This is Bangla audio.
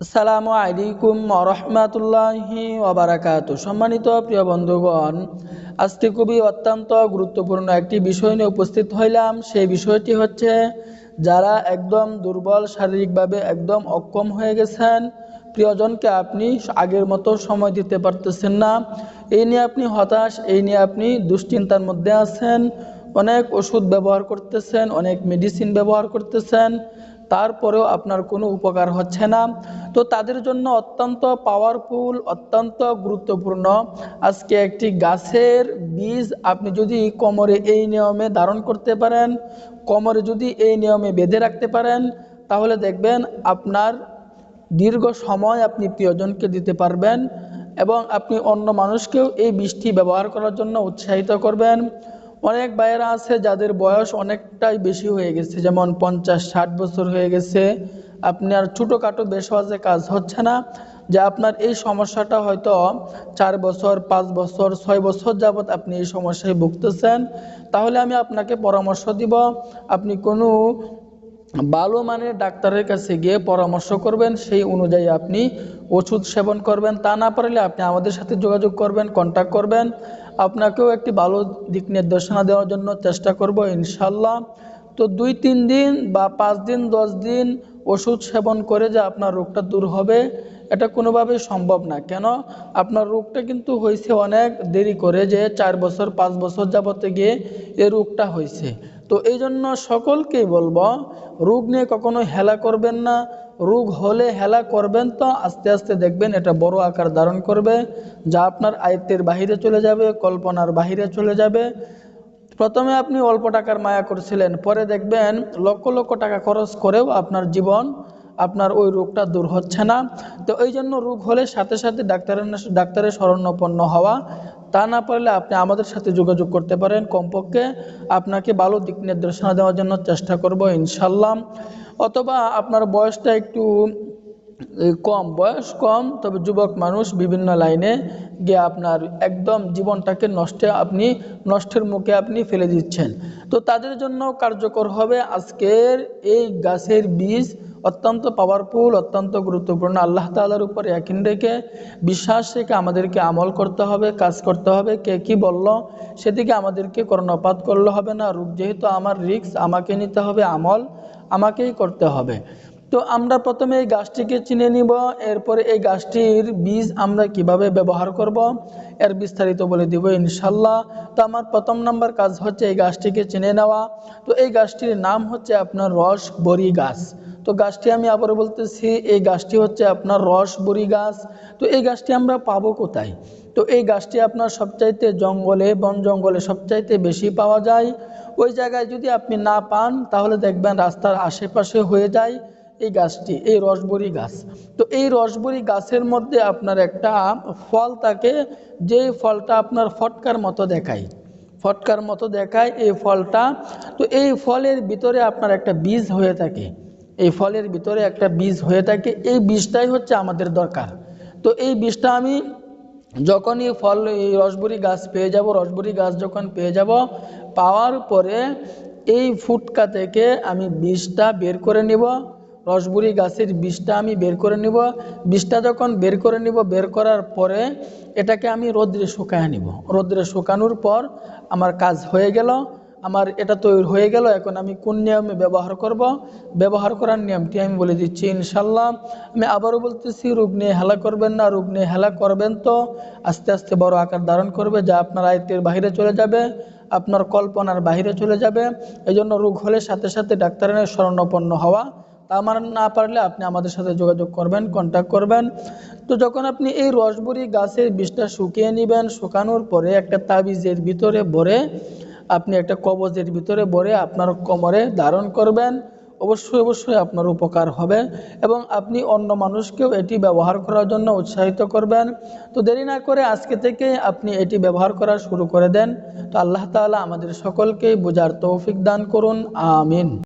আসসালামু আলাইকুম রহমাতুল্লাহি ওবারাকাত সম্মানিত প্রিয় বন্ধুগণ, আজকে খুবই অত্যন্ত গুরুত্বপূর্ণ একটি বিষয় নিয়ে উপস্থিত হইলাম। সেই বিষয়টি হচ্ছে, যারা একদম দুর্বল শারীরিকভাবে একদম অক্ষম হয়ে গেছেন, প্রিয়জনকে আপনি আগের মতো সময় দিতে পারতেছেন না। এই নিয়ে আপনি হতাশ, এই নিয়ে আপনি দুশ্চিন্তার মধ্যে আছেন। অনেক ওষুধ ব্যবহার করতেছেন, অনেক মেডিসিন ব্যবহার করতেছেন। তারপরেও আপনার কোনো উপকার হচ্ছে না। তো তাদের জন্য অত্যন্ত পাওয়ারফুল অত্যন্ত গুরুত্বপূর্ণ। আজকে একটি গাছের বীজ আপনি যদি কোমরে এই নিয়মে ধারণ করতে পারেন, কোমরে যদি এই নিয়মে বেঁধে রাখতে পারেন, তাহলে দেখবেন আপনার দীর্ঘ সময় আপনি প্রিয়জনকে দিতে পারবেন এবং আপনি অন্য মানুষকেও এই বৃষ্টি ব্যবহার করার জন্য উৎসাহিত করবেন। অনেক ভাইয়েরা আছে যাদের বয়স অনেকটাই বেশি হয়ে গেছে, যেমন পঞ্চাশ, ষাট বছর হয়ে গেছে। আপনার ছোটোখাটো বেসওয়াজে কাজ হচ্ছে না, যে আপনার এই সমস্যাটা হয়তো চার বছর, পাঁচ বছর, ছয় বছর যাবৎ আপনি এই সমস্যায় ভুগতেছেন। তাহলে আমি আপনাকে পরামর্শ দিব, আপনি কোনো ভালো মানের ডাক্তারের কাছে গিয়ে পরামর্শ করবেন, সেই অনুযায়ী আপনি ওষুধ সেবন করবেন। তা না পারলে আপনি আমাদের সাথে যোগাযোগ করবেন কন্ট্যাক্ট করবেন। আপনাকেও একটি ভালো দিক নির্দেশনা দেওয়ার জন্য চেষ্টা করব, ইনশাল্লাহ। তো দুই, তিন দিন বা পাঁচ দিন, দশ দিন ওষুধ সেবন করে যে আপনার রোগটা দূর হবে, এটা কোনোভাবেই সম্ভব না। কেন? আপনার রোগটা কিন্তু হয়েছে অনেক দেরি করে যে চার বছর, পাঁচ বছর যাবতে গিয়ে এ রোগটা হয়েছে। তো এই জন্য সকলকেই বলব, রোগ নিয়ে কখনো হেলা করবেন না। রোগ হলে হেলা করবেন তো, আস্তে আস্তে দেখবেন এটা বড় আকার ধারণ করবে, যা আপনার আয়ত্তের বাহিরে চলে যাবে, কল্পনার বাহিরে চলে যাবে। প্রথমে আপনি অল্প টাকার মায়া করছিলেন, পরে দেখবেন লক্ষ লক্ষ টাকা খরচ করেও আপনার জীবন, আপনার ওই রোগটা দূর হচ্ছে না। তো এই জন্য রোগ হলে সাথে সাথে ডাক্তারের ডাক্তারের শরণাপন্ন হওয়া, তা না পারলে আপনি আমাদের সাথে যোগাযোগ করতে পারেন। কমপক্ষে আপনাকে ভালো দিক নির্দেশনা দেওয়ার জন্য চেষ্টা করব ইনশাল্লাহ অথবা আপনার বয়সটা একটু কম, বয়স কম, তবে যুবক মানুষ বিভিন্ন লাইনে গিয়ে আপনার একদম জীবনটাকে নষ্টে আপনি, নষ্টের মুখে আপনি ফেলে দিচ্ছেন। তো তাদের জন্য কার্যকর হবে আজকের এই গাছের বীজ অত্যন্ত পাওয়ারফুল অত্যন্ত গুরুত্বপূর্ণ। আল্লাহ তালার উপরে একিন রেখে বিশ্বাস রেখে আমাদেরকে আমল করতে হবে, কাজ করতে হবে। কে কি বলল? সেদিকে আমাদেরকে কর্ণপাত করলে হবে না। রূপ যেহেতু আমার রিক্স আমাকে নিতে হবে আমল, আমাকেই করতে হবে। তো আমরা প্রথমে এই গাছটিকে চিনে নিব, এরপরে এই গাছটির বীজ আমরা কীভাবে ব্যবহার করব এর বিস্তারিত বলে দিব ইনশাল্লাহ। তো আমার প্রথম নাম্বার কাজ হচ্ছে এই গাছটিকে চিনে নেওয়া। তো এই গাছটির নাম হচ্ছে আপনার রস বড়ি গাছ। তো গাছটি আমি আবার বলতেছি, এই গাছটি হচ্ছে আপনার রস বড়ি গাছ। তো এই গাছটি আমরা পাবো কোথায়? তো এই গাছটি আপনার সবচাইতে জঙ্গলে, বন জঙ্গলে সবচাইতে বেশি পাওয়া যায়। ওই জায়গায় যদি আপনি না পান, তাহলে দেখবেন রাস্তার আশেপাশে হয়ে যায়। এই গাছটি, এই রসবরি গাছ। তো এই রসবরি গাছের মধ্যে আপনার একটা ফল থাকে যে ফলটা আপনার ফটকার মতো দেখায়। ফটকার মতো দেখায় এই ফলটা। তো এই ফলের ভিতরে আপনার একটা বীজ হয়ে থাকে। এই ফলের ভিতরে একটা বীজ হয়ে থাকে। এই বীজটাই হচ্ছে আমাদের দরকার। তো এই বীজটা আমি যখনই ফল, এই রসবরি গাছ পেয়ে যাব, রসবরি গাছ যখন পেয়ে যাব, পাওয়ার পরে এই ফুটকা থেকে আমি বীজটা বের করে নিব। রসবুরি গাছের বীজটা আমি বের করে নিব। বীজটা যখন বের করে নিব, বের করার পরে এটাকে আমি রোদ্রে শুকায় নিব। রোদ্রে শুকানোর পর আমার কাজ হয়ে গেল। আমার এটা তৈরি হয়ে গেল। এখন আমি কোন নিয়মে ব্যবহার করব? ব্যবহার করার নিয়মটি আমি বলে দিচ্ছি ইনশাল্লাহ আমি আবারও বলতেছি রোগ নিয়ে হেলা করবেন না। রোগ নিয়ে হেলা করবেন তো আস্তে আস্তে বড় আকার ধারণ করবে। যা আপনার আয়ত্তের বাহিরে চলে যাবে, আপনার কল্পনার বাহিরে চলে যাবে। এই জন্য রোগ হলে সাথে সাথে ডাক্তারের স্মরণাপন্ন হওয়া তা আমার না পারলে আপনি আমাদের সাথে যোগাযোগ করবেন কন্ট্যাক্ট করবেন। তো যখন আপনি এই রসবরি গাছের বিষটা শুকিয়ে নেবেন, শুকানোর পরে একটা তাবিজের ভিতরে ভরে, আপনি একটা কবজের ভিতরে ভরে আপনার কোমরে ধারণ করবেন। অবশ্যই অবশ্যই আপনার উপকার হবে এবং আপনি অন্য মানুষকেও এটি ব্যবহার করার জন্য উৎসাহিত করবেন। তো দেরি না করে আজকে থেকে আপনি এটি ব্যবহার করা শুরু করে দেন। তো আল্লাহ তালা আমাদের সকলকেই বোঝার তৌফিক দান করুন। আমিন।